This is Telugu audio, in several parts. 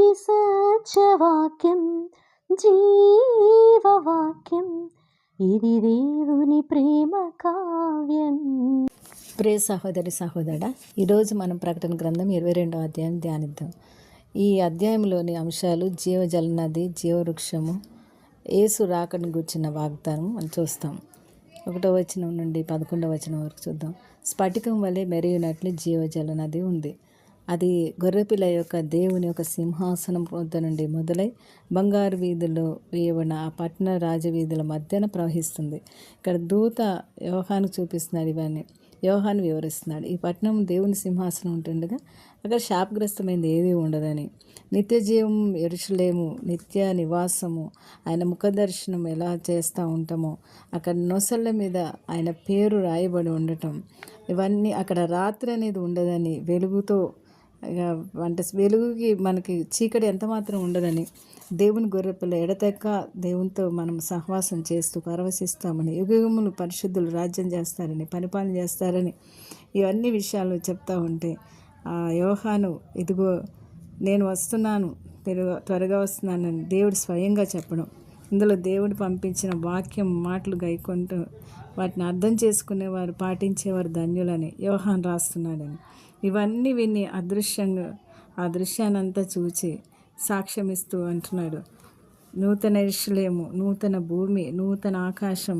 ఇది సత్యవాక్యం జీవవాక్యం. ఇది దేవుని ప్రేమ కావ్యం. ప్రే సహోదరి సహోదరా ఈరోజు మనం ప్రకటన గ్రంథం ఇరవై రెండవ అధ్యాయం ధ్యానిద్దాం. ఈ అధ్యాయంలోని అంశాలు జీవజల నది జీవవృక్షము ఏసు రాకను గుర్చిన వాగ్దానం అని చూస్తాం. ఒకటో వచనం నుండి పదకొండవ వచనం వరకు చూద్దాం. స్ఫటికం వలె మెరిగినట్లు జీవజల నది ఉంది. అది గొర్రెపిల్ల యొక్క దేవుని యొక్క సింహాసనం వద్ద నుండి మొదలై బంగారు వీధుల్లో వేయబడిన ఆ పట్టణ రాజవీధుల మధ్యన ప్రవహిస్తుంది. ఇక్కడ దూత యోహాను చూపిస్తున్నాడు ఇవన్నీ. వ్యవహాన్ని వివరిస్తున్నాడు. ఈ పట్టణం దేవుని సింహాసనం ఉంటుండగా అక్కడ శాపగ్రస్తమైనది ఏది ఉండదని. నిత్య జీవం ఎరుషులేము నిత్య నివాసము ఆయన ముఖదర్శనం ఎలా చేస్తూ ఉంటామో అక్కడ నొసళ్ళ మీద ఆయన పేరు రాయబడి ఉండటం ఇవన్నీ అక్కడ రాత్రి అనేది ఉండదని వెలుగుతో అంటే వెలుగుకి మనకి చీకటి ఎంత మాత్రం ఉండదని దేవుని గొర్రెపిల్ల ఎడతెక్క దేవునితో మనం సహవాసం చేస్తూ పరవశిస్తామని యుగములు పరిశుద్ధులు రాజ్యం చేస్తారని పరిపాలన చేస్తారని ఇవన్నీ విషయాలు చెప్తా ఉంటే ఆ యోహాను ఇదిగో నేను వస్తున్నాను త్వరగా త్వరగా వస్తున్నానని దేవుడు స్వయంగా చెప్పడం. ఇందులో దేవుడు పంపించిన వాక్యం మాటలు గైకుంటూ వాటిని అర్థం చేసుకునేవారు పాటించేవారు ధన్యులని యోహాన్ రాస్తున్నాడని. ఇవన్నీ విని అదృశ్యంగా ఆ దృశ్యానంతా చూచి సాక్ష్యం ఇస్తూ అంటున్నాడు. నూతన ఇష్లేము నూతన భూమి నూతన ఆకాశం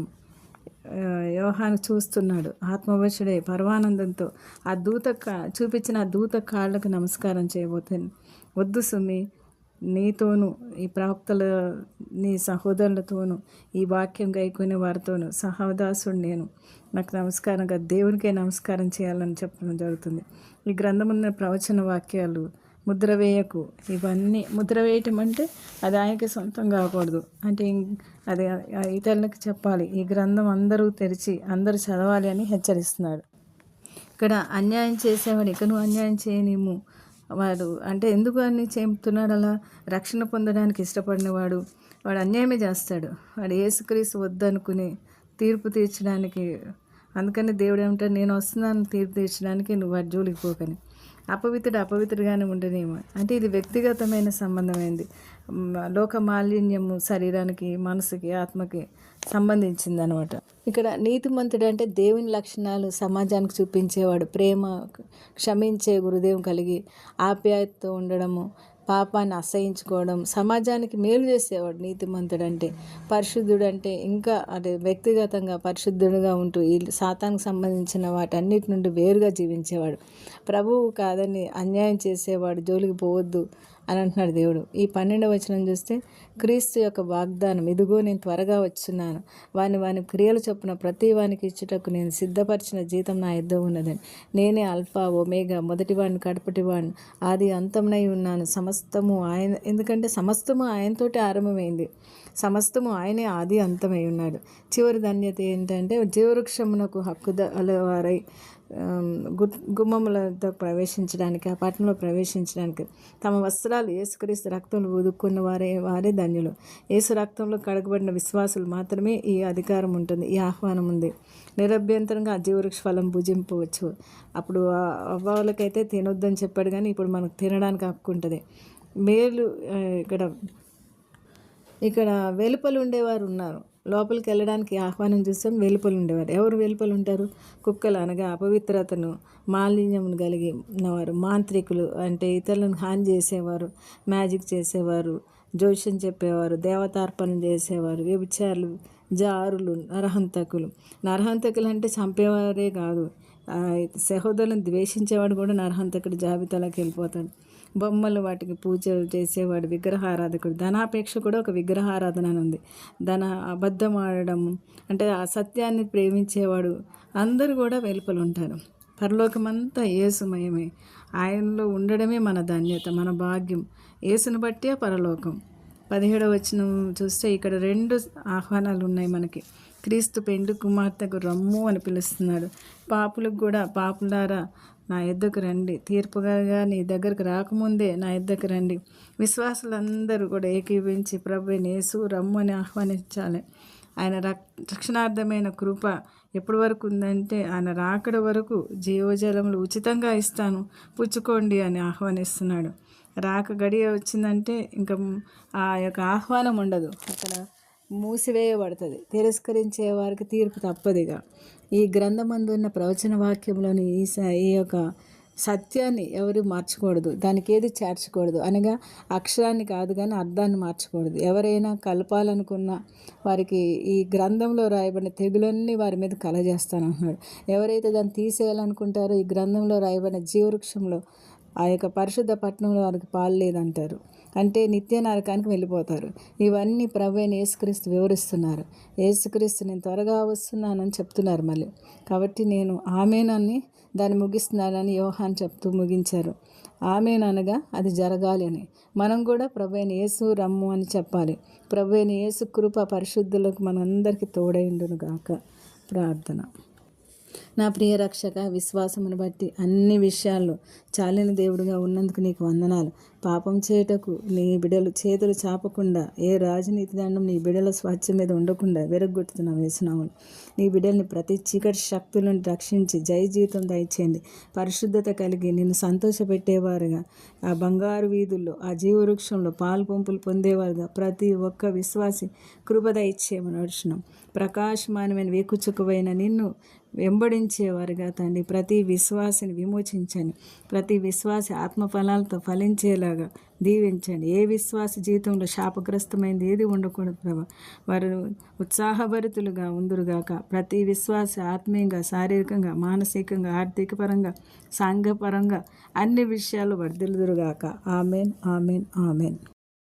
యోహాను చూస్తున్నాడు. ఆత్మవశుడే పర్వానందంతో ఆ దూత కా చూపించిన ఆ దూత కాళ్ళకు నమస్కారం చేయబోతాను వద్దు సుమి నీతోనూ ఈ ప్రవక్తల నీ సహోదరులతోనూ ఈ వాక్యం గైకునే వారితోనూ సహదాసుడు నేను. నాకు నమస్కారంగా దేవునికే నమస్కారం చేయాలని చెప్పడం జరుగుతుంది. ఈ గ్రంథమున్న ప్రవచన వాక్యాలు ముద్ర వేయకు. ఇవన్నీ ముద్ర వేయటం అంటే అది ఆయనకి సొంతం కాకూడదు. అంటే అది ఇతరులకు చెప్పాలి. ఈ గ్రంథం అందరూ తెరిచి అందరూ చదవాలి అని హెచ్చరిస్తున్నాడు. ఇక్కడ అన్యాయం చేసేవాడు ఇక నువ్వు అన్యాయం చేయనేమో వాడు అంటే ఎందుకు అని చెప్తున్నాడు అలా? రక్షణ పొందడానికి ఇష్టపడినవాడు వాడు అన్యాయమే చేస్తాడు. వాడు ఏసుక్రీస్తు వద్దనుకుని తీర్పు తీర్చడానికి అందుకని దేవుడు ఏమంటాడు నేను వస్తున్నాను తీర్పు తీర్చడానికి నువ్వు వాడి జోలికి పోకని. అపవిత్రుడు అపవిత్రుడుగానే ఉండనేమో. అంటే ఇది వ్యక్తిగతమైన సంబంధమైంది. లోక మాలిన్యము శరీరానికి మనసుకి ఆత్మకి సంబంధించింది అనమాట ఇక్కడ నీతిమంతుడు అంటే దేవుని లక్షణాలు సమాజానికి చూపించేవాడు. ప్రేమ క్షమించే గురుదేవం కలిగి ఆప్యాయతతో ఉండడము పాపాన్ని అసహించుకోవడం సమాజానికి మేలు చేసేవాడు నీతిమంతుడు అంటే. పరిశుద్ధుడు అంటే ఇంకా అంటే వ్యక్తిగతంగా పరిశుద్ధుడుగా ఉంటూ ఈ సాతానికి సంబంధించిన వాటన్నిటి నుండి వేరుగా జీవించేవాడు. ప్రభువు కాదని అన్యాయం చేసేవాడు జోలికి పోవద్దు అని అంటున్నాడు దేవుడు. ఈ పన్నెండవ వచనం చూస్తే క్రీస్తు యొక్క వాగ్దానం ఇదిగో నేను త్వరగా వచ్చున్నాను. వాని వాని క్రియలు చొప్పున ప్రతి వానికి ఇచ్చుటకు నేను సిద్ధపరిచిన జీతం నా యుద్ధం ఉన్నదని. నేనే అల్ఫా ఒమేగా మొదటివాడిని కడపటివాడిని ఆది అంతంనై ఉన్నాను. సమస్తము ఆయన ఎందుకంటే సమస్తము ఆయనతోటి ఆరంభమైంది. సమస్తము ఆయనే ఆది అంతమై ఉన్నాడు. చివరి ధన్యత ఏంటంటే జీవవృక్షమునకు హక్కుదారై గుమ్మములతో ప్రవేశించడానికి ఆ పట్టణంలో ప్రవేశించడానికి తమ వస్త్రాలు ఏసుక్రీస్తు రక్తంలో ఉదుక్కున్న వారే వారే ధన్యులు. ఏసు రక్తంలో కడగబడిన విశ్వాసులు మాత్రమే ఈ అధికారం ఉంటుంది ఈ ఆహ్వానం ఉంది. నిరభ్యంతరంగా ఆ జీవవృక్ష ఫలం భుజింపవచ్చు. అప్పుడు అవ్వాలకైతే తినొద్దని చెప్పాడు కానీ ఇప్పుడు మనకు తినడానికి హక్కు ఉంటుంది. మేలు ఇక్కడ ఇక్కడ వెలుపలు ఉండేవారు ఉన్నారు. లోపలికి వెళ్ళడానికి ఆహ్వానం చూస్తాం. వెలుపలు ఉండేవారు. ఎవరు వెలుపలు ఉంటారు? కుక్కలు అనగా అపవిత్రతను మాలిన్యమును కలిగి ఉన్నవారు మాంత్రికులు అంటే ఇతరులను హాని చేసేవారు మ్యాజిక్ చేసేవారు జోష్యం చెప్పేవారు దేవతార్పణ చేసేవారు వ్యభిచారులు జారులు నరహంతకులు. నరహంతకులు అంటే చంపేవారే కాదు. సహోదరులను ద్వేషించేవాడు కూడా నరహంతకుడు జాబితాలోకి వెళ్ళిపోతాడు. బొమ్మలు వాటికి పూజలు చేసేవాడు విగ్రహారాధకుడు. ధనాపేక్ష కూడా ఒక విగ్రహారాధన అని ఉంది. ధన అబద్ధం ఆడడం అంటే ఆ సత్యాన్ని ప్రేమించేవాడు అందరూ కూడా వెలుపలు ఉంటారు. పరలోకమంతా ఏసుమయమే ఆయనలో ఉండడమే మన ధన్యత మన భాగ్యం. ఏసును బట్టే పరలోకం. పదిహేడవ వచ్చిన చూస్తే ఇక్కడ రెండు ఆహ్వానాలు ఉన్నాయి మనకి. క్రీస్తు పెండు కుమార్తెకు రమ్ము అని పిలుస్తున్నాడు. పాపులకు కూడా పాపులారా నా ఎద్దకు రండి. తీర్పుగా నీ దగ్గరకు రాకముందే నా ఎద్దకు రండి. విశ్వాసులందరూ కూడా ఏకీభించి ప్రభు నేసు రమ్ము అని ఆహ్వానించాలి. ఆయన రక్షణార్థమైన కృప ఎప్పటి వరకు ఉందంటే ఆయన రాకడ వరకు జీవజలములు ఉచితంగా ఇస్తాను. పుచ్చుకోండి అని ఆహ్వానిస్తున్నాడు. రాక గడియ వచ్చిందంటే ఇంకా ఆ యొక్క ఆహ్వానం ఉండదు. అక్కడ మూసివేయబడుతుంది. తిరస్కరించే వారికి తీర్పు తప్పదిగా. ఈ గ్రంథమందున్న ప్రవచన వాక్యంలోని ఈ స- ఈ యొక్క సత్యాన్ని ఎవరు మార్చకూడదు. దానికి ఏది చేర్చకూడదు. అనగా అక్షరాన్ని కాదు కానీ అర్థాన్ని మార్చకూడదు. ఎవరైనా కలపాలనుకున్న వారికి ఈ గ్రంథంలో రాయబడిన తెగులన్నీ వారి మీద కలజేస్తానంటున్నాడు. ఎవరైతే దాన్ని తీసేయాలనుకుంటారో ఈ గ్రంథంలో రాయబడిన జీవవృక్షంలో ఆ యొక్క పరిశుద్ధ పట్టణంలో వారికి పాలు లేదంటారు. అంటే నిత్య నరకానికి వెళ్ళిపోతారు. ఇవన్నీ ప్రభు అయిన యేసుక్రీస్తు వివరిస్తున్నారు. యేసుక్రీస్తు నేను త్వరగా వస్తున్నానని చెప్తున్నారు మళ్ళీ. కాబట్టి నేను ఆమెనని దాన్ని ముగిస్తున్నానని యోహాన్ చెప్తూ ముగించారు. ఆమెననగా అది జరగాలి అని. మనం కూడా ప్రభు అయిన యేసు రమ్ము అని చెప్పాలి. ప్రభు అయిన యేసు కృప పరిశుద్ధులకు మనందరికీ తోడైండును గాక ప్రార్థన. నా ప్రియ రక్షక విశ్వాసమును బట్టి అన్ని విషయాల్లో చాలిన దేవుడిగా ఉన్నందుకు నీకు వందనాలు. పాపం చేయటకు నీ బిడలు చేతులు చాపకుండా ఏ రాజనీతి దండం నీ బిడల స్వాస్థ్యం మీద ఉండకుండా విరగొట్టుతున్నాం వేసినాము నీ బిడల్ని ప్రతి చీకటి శక్తులను రక్షించి జయ జీవితం దయచేయండి. పరిశుద్ధత కలిగి నిన్ను సంతోషపెట్టేవారుగా. ఆ బంగారు వీధుల్లో ఆ జీవవృక్షంలో పాలు పంపులు పొందేవారుగా. ప్రతి ఒక్క విశ్వాసి కృపద ఇచ్చేమని నడుచున్నాం ప్రకాశమానమైన వేకుచుకువైన నిన్ను వెంబడించేవారుగా తండ్రి. ప్రతి విశ్వాసిని విమోచించండి. ప్రతి విశ్వాసి ఆత్మఫలాలతో ఫలించేలాగా దీవించండి. ఏ విశ్వాస జీవితంలో శాపగ్రస్తమైంది ఏది ఉండకూడదు ప్రభా. వారు ఉత్సాహభరితులుగా ఉందురుగాక. ప్రతి విశ్వాస ఆత్మీయంగా శారీరకంగా మానసికంగా ఆర్థిక పరంగా సాంఘపరంగా అన్ని విషయాలు వర్ధిల్దురుగాక ఆమెన్ ఆమెన్ ఆమెన్.